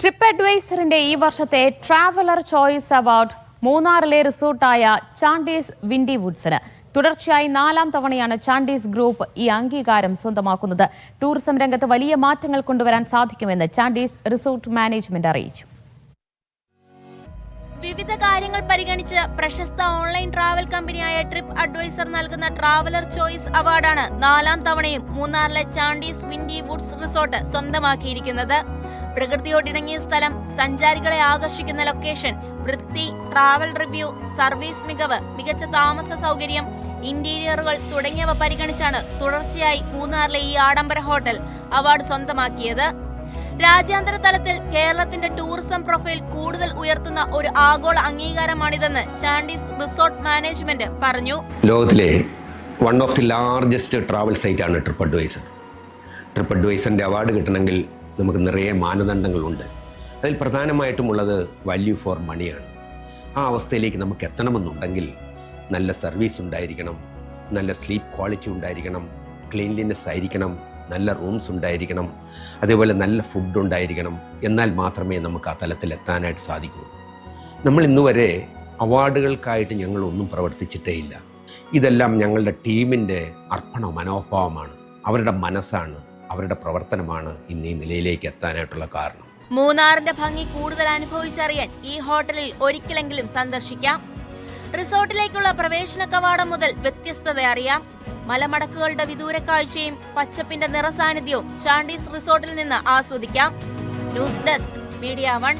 Trip അഡ്വൈസറിന്റെ ഈ വർഷത്തെ traveller choice award മൂന്നാറിലെ റിസോർട്ടായ ചാണ്ടീസ് വിൻഡി വുഡ്സിന് തുടർച്ചയായി നാലാം തവണയാണ് ചാണ്ടീസ് ഗ്രൂപ്പ് ഈ അംഗീകാരം സ്വന്തമാക്കുന്നത്. ടൂറിസം രംഗത്ത് വലിയ മാറ്റങ്ങൾ കൊണ്ടുവരാൻ സാധിക്കുമെന്ന് ചാണ്ടീസ് റിസോർട്ട് മാനേജ്മെന്റ് അറിയിച്ചു. വിവിധ കാര്യങ്ങൾ പരിഗണിച്ച് പ്രശസ്ത ഓൺലൈൻ ട്രാവൽ കമ്പനിയായ ട്രിപ്പ് അഡ്വൈസർ നൽകുന്ന ട്രാവലർ ചോയ്സ് അവാർഡാണ് നാലാം തവണയും മൂന്നാറിലെ ചാണ്ടീസ് വിൻഡി വുഡ്സ് റിസോർട്ട് സ്വന്തമാക്കിയിരിക്കുന്നത്. പ്രകൃതിയോടിണങ്ങിയ സ്ഥലം സഞ്ചാരികളെ ആകർഷിക്കുന്ന ലൊക്കേഷൻ വൃത്തി ട്രാവൽ റിവ്യൂ സർവീസ് മികവ് മികച്ച താമസ സൗകര്യം ഇന്റീരിയറുകൾ തുടങ്ങിയവ പരിഗണിച്ചാണ് തുടർച്ചയായി മൂന്നാറിലെ ഈ ആഡംബര ഹോട്ടൽ അവാർഡ് സ്വന്തമാക്കിയത്. രാജ്യാന്തര തലത്തിൽ കേരളത്തിന്റെ ടൂറിസം പ്രൊഫൈൽ കൂടുതൽ ഉയർത്തുന്ന ഒരു ആഗോള അംഗീകാരമാണിതെന്ന് ചാണ്ടീസ് റിസോർട്ട് മാനേജ്മെന്റ് പറഞ്ഞു. ലോകത്തിലെ one of the largest travel സൈറ്റാണ് trip adviser trip അഡ്വൈസറിന്റെ അവാർഡ് കിട്ടണമെങ്കിൽ നമുക്ക് നിറയെ മാനദണ്ഡങ്ങളുണ്ട്. അതിൽ പ്രധാനമായിട്ടും ഉള്ളത് വാല്യൂ ഫോർ മണിയാണ് ആ അവസ്ഥയിലേക്ക് നമുക്ക് എത്തണമെന്നുണ്ടെങ്കിൽ നല്ല സർവീസ് ഉണ്ടായിരിക്കണം നല്ല സ്ലീപ്പ് ക്വാളിറ്റി ഉണ്ടായിരിക്കണം ക്ലീൻലിനെസ് ആയിരിക്കണം നല്ല റൂംസ് ഉണ്ടായിരിക്കണം അതേപോലെ നല്ല ഫുഡ് ഉണ്ടായിരിക്കണം എന്നാൽ മാത്രമേ നമുക്ക് ആ തലത്തിൽ എത്താനായിട്ട് സാധിക്കൂ. നമ്മൾ ഇന്നുവരെ അവാർഡുകൾക്കായിട്ട് ഞങ്ങളൊന്നും പ്രവർത്തിച്ചിട്ടേ ഇല്ല. ഇതെല്ലാം ഞങ്ങളുടെ ടീമിന്റെ അർപ്പണ മനോഭാവമാണ് അവരുടെ മനസ്സാണ് അവരുടെ പ്രവർത്തനമാണ് ഇന്ന് ഈ നിലയിലേക്ക് എത്താനായിട്ടുള്ള കാരണം. മൂന്നാറിന്റെ ഭംഗി കൂടുതൽ അനുഭവിച്ചറിയാൻ ഈ ഹോട്ടലിൽ ഒരിക്കലെങ്കിലും സന്ദർശിക്കാം. റിസോർട്ടിലേക്കുള്ള പ്രവേശന കവാടം മുതൽ വ്യത്യസ്തത അറിയാം. മലമടക്കുകളുടെ വിദൂര കാഴ്ചയും പച്ചപ്പിന്റെ നിറസാന്നിധ്യവും ചാണ്ടീസ് റിസോർട്ടിൽ നിന്ന് ആസ്വദിക്കാം. News desk media one.